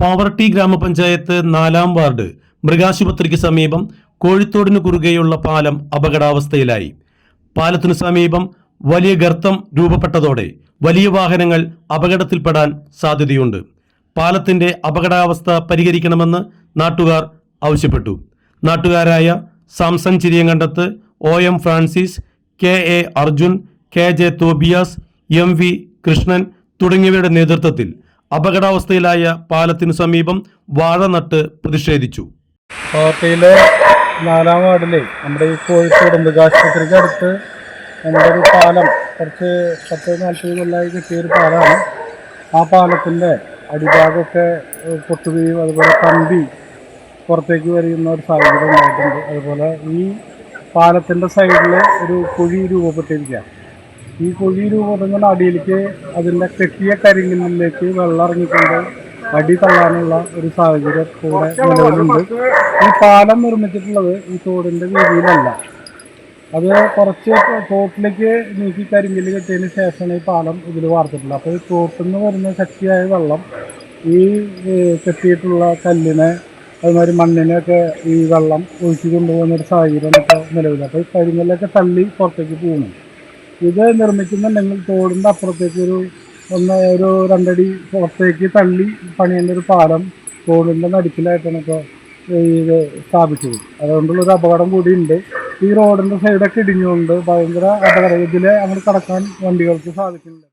പാവർട്ടി ഗ്രാമപഞ്ചായത്ത് നാലാം വാർഡ് മൃഗാശുപത്രിക്ക് സമീപം കോഴിത്തോടിന് കുറുകെയുള്ള പാലം അപകടാവസ്ഥയിലായി. പാലത്തിനു സമീപം വലിയ ഗർത്തം രൂപപ്പെട്ടതോടെ വലിയ വാഹനങ്ങൾ അപകടത്തിൽപ്പെടാൻ സാധ്യതയുണ്ട്. പാലത്തിന്റെ അപകടാവസ്ഥ പരിഹരിക്കണമെന്ന് നാട്ടുകാർ ആവശ്യപ്പെട്ടു. നാട്ടുകാരായ Samson Chiriyankandath O M Francis K A Arjun K J Tobias M V Krishnan തുടങ്ങിയവരുടെ നേതൃത്വത്തിൽ അപകടാവസ്ഥയിലായ പാലത്തിനു സമീപം വാഴ നട്ട് പ്രതിഷേധിച്ചു. കോട്ടയിലെ നാലാം വാർഡിലെ നമ്മുടെ ഈ കോഴിക്കോട് മൃഗാശുപത്രിക്ക് അടുത്ത് നമ്മുടെ ഒരു പാലം കുറച്ച് പത്ത് നാൽപ്പത് കൊല്ലമായി കിട്ടിയൊരു പാലമാണ് ആ പാലത്തിന്റെ അടിഭാഗമൊക്കെ പൊട്ടുകയും അതുപോലെ കമ്പി പുറത്തേക്ക് വരുന്ന ഒരു സാഹചര്യം ഉണ്ടായിട്ടുണ്ട്. അതുപോലെ ഈ പാലത്തിന്റെ സൈഡിൽ ഒരു കുഴി രൂപപ്പെട്ടിരിക്കുക ഈ കുഴി രൂപപ്പെടുന്ന അടിയിലേക്ക് അതിന്റെ കെട്ടിയ കരിങ്കല്ലിലേക്ക് വെള്ളം ഇറങ്ങിക്കൊണ്ട് അടി തള്ളാനുള്ള ഒരു സാഹചര്യം കൂടെ നിലവിലുണ്ട്. ഈ പാലം നിർമ്മിച്ചിട്ടുള്ളത് ഈ തോടിന്റെ വീതിയിലല്ല. അത് കുറച്ച് തോട്ടിലേക്ക് നീക്കി കരിങ്കല്ല് കെട്ടിയതിന് ശേഷമാണ് ഈ പാലം ഇതിൽ വാർത്തിട്ടുള്ളത്. അപ്പോൾ ഈ തോട്ടിൽ നിന്ന് വരുന്ന ശക്തിയായ വെള്ളം ഈ കെട്ടിയിട്ടുള്ള കല്ലിനെ അതുമാതിരി മണ്ണിനെയൊക്കെ ഈ വെള്ളം ഒഴിച്ചു കൊണ്ടുപോകുന്ന ഒരു സാഹചര്യം ഇപ്പോൾ നിലവിൽ അപ്പോൾ ഈ കരിങ്കല്ലൊക്കെ തള്ളി പുറത്തേക്ക് പോകുന്നു ഇത് നിർമ്മിക്കുന്നുണ്ടെങ്കിൽ തോടിന്റെ അപ്പുറത്തേക്ക് ഒരു ഒന്ന് ഒരു രണ്ടടി പുറത്തേക്ക് തള്ളി പണിയേണ്ട ഒരു പാലം തോടിന്റെ നടുക്കിലായിട്ടാണ് ഇപ്പോൾ ഇത് സ്ഥാപിച്ചത്. അതുകൊണ്ടുള്ള ഒരു അപകടം ഉണ്ട്. ഈ റോഡിന്റെ സൈഡൊക്കെ ഇടിഞ്ഞുകൊണ്ട് ഭയങ്കര അപകടം. ഇതിൽ അങ്ങോട്ട് കടക്കാൻ വണ്ടികൾക്ക് സാധിക്കുന്നില്ല